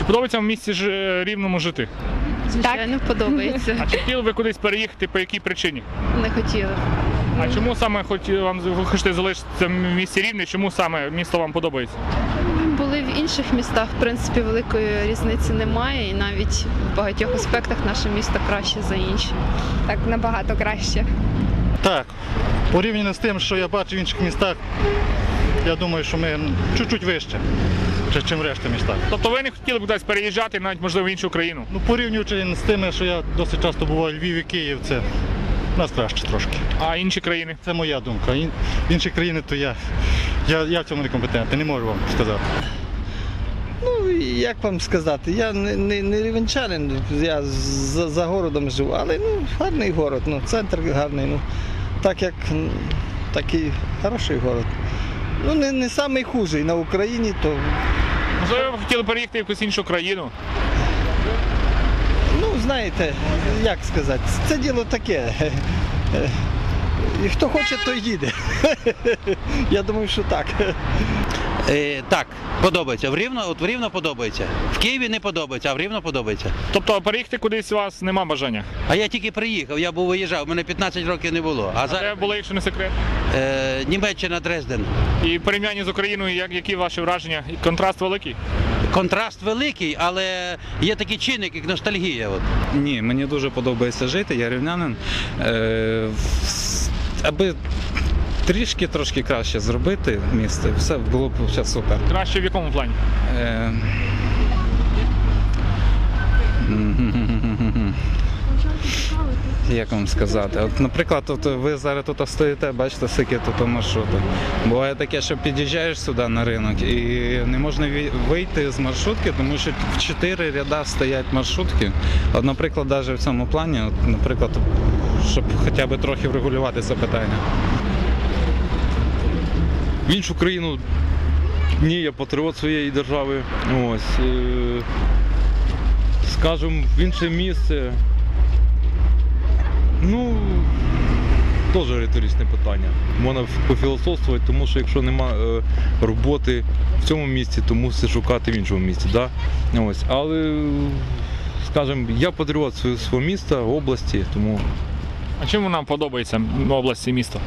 Чи подобається вам в місті ж- рівному жити? Звичайно, подобається. А чи хотіли ви кудись переїхати, по якій причині? Не хотіла. А чому саме хоч вам ви хочете залишитися в місті рівне? Чому саме місто вам подобається? Були в інших містах, в принципі, великої різниці немає, і навіть в багатьох аспектах наше місто краще за інші. Так набагато краще. Так, порівняно з тим, що я бачу в інших містах, я думаю, що ми чуть-чуть вище, ніж в решта містах. Тобто ви не хотіли б кудись переїжджати, навіть можливо в іншу країну? Ну, порівнюючи з тими, що я досить часто буваю Львів і Київ, це в нас краще трошки. А інші країни? Це моя думка. Ін- Інші країни, то я, я, я в цьому некомпетентний, не можу вам сказати. Ну, як вам сказати, я не, не, не рівенчанин, я за, за городом живу, але ну, гарний город, ну, центр гарний, ну, так як м, такий хороший город. Ну, не, не самий хужий на Україні, то Можливо, ви хотіли переїхати в якусь іншу країну? ну, знаєте, як сказати, це діло таке. І хто хоче, той їде. Я думаю, що так. Е, так, подобається. В Рівно, от в Рівно подобається. В Києві не подобається, а в Рівно подобається. Тобто переїхати кудись у вас нема бажання? А я тільки приїхав, я був виїжджав, мене 15 років не було. А Де зараз були, якщо не секрет? е, Німеччина, Дрезден. І в порівнянні з Україною, як, які ваші враження? Контраст великий? Контраст великий, але є такий чинник, як ностальгія. От. Ні, мені дуже подобається жити, я рівнянин. Е, аби трішки трошки краще зробити місце, все було б все супер. Краще в якому плані? Е, Як вам сказати? От, наприклад, от ви зараз тут стоїте, бачите, скільки тут маршруту. Буває таке, що під'їжджаєш сюди на ринок і не можна вийти з маршрутки, тому що в чотири ряда стоять маршрутки. От, наприклад, навіть в цьому плані, от, наприклад, щоб хоча б трохи врегулювати це питання. В іншу країну. Ні, я патріот своєї держави. Ось. Е, скажем, в інше місце. Ну, теж риторичне питання. Можна пофілософствувати, тому що якщо нема е, роботи в цьому місці, то мусиш шукати в іншому місці. Да? Ось. Але, скажімо, я патріот свого, міста, області, тому А чим нам подобається область і місто?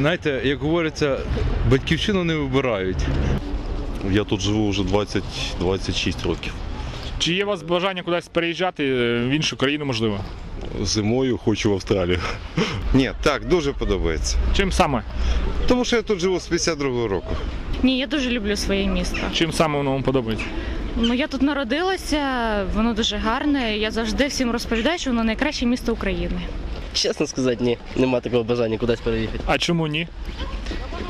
Знаєте, як говориться, батьківщину не вибирають. Я тут живу вже 20-26 років. Чи є у вас бажання кудись переїжджати е, в іншу країну, можливо? Зимою хочу в Австралію. Ні, так, дуже подобається. Чим саме? Тому що я тут живу з 52-го року. Ні, я дуже люблю своє місто. Чим саме воно вам подобається? Ну я тут народилася, воно дуже гарне. Я завжди всім розповідаю, що воно найкраще місто України. Чесно сказати, ні. Нема такого бажання кудись переїхати. А чому ні?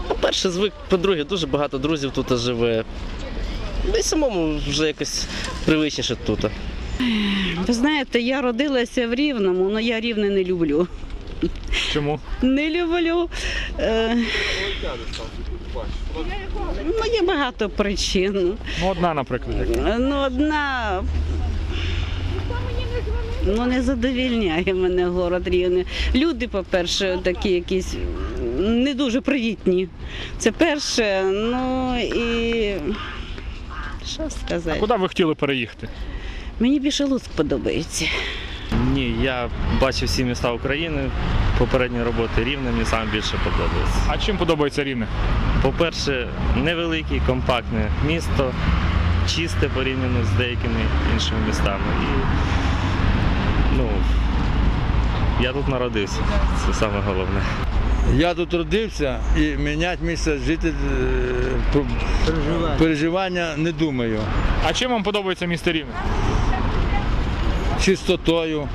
По-перше, звик, по-друге, дуже багато друзів тут живе. Ну і самому вже якось привичніше тут. Ви знаєте, я родилася в Рівному, але я Рівне не люблю. Чому? Не люблю. Е... Ну, є багато причин. Ну, одна, наприклад. Ну, одна. Ну, не задовільняє мене город Рівне. Люди, по-перше, такі якісь не дуже привітні. Це перше. Ну і що А сказати? куди ви хотіли переїхати? Мені більше Луцьк подобається. Ні, я бачив всі міста України, попередні роботи рівне мені саме більше подобається. А чим подобається рівне? По-перше, невелике, компактне місто, чисте порівняно з деякими іншими містами. І, я тут народився, це саме головне. Я тут родився і міняти місце жити переживання не думаю. А чим вам подобається місто рівне? Чистотою.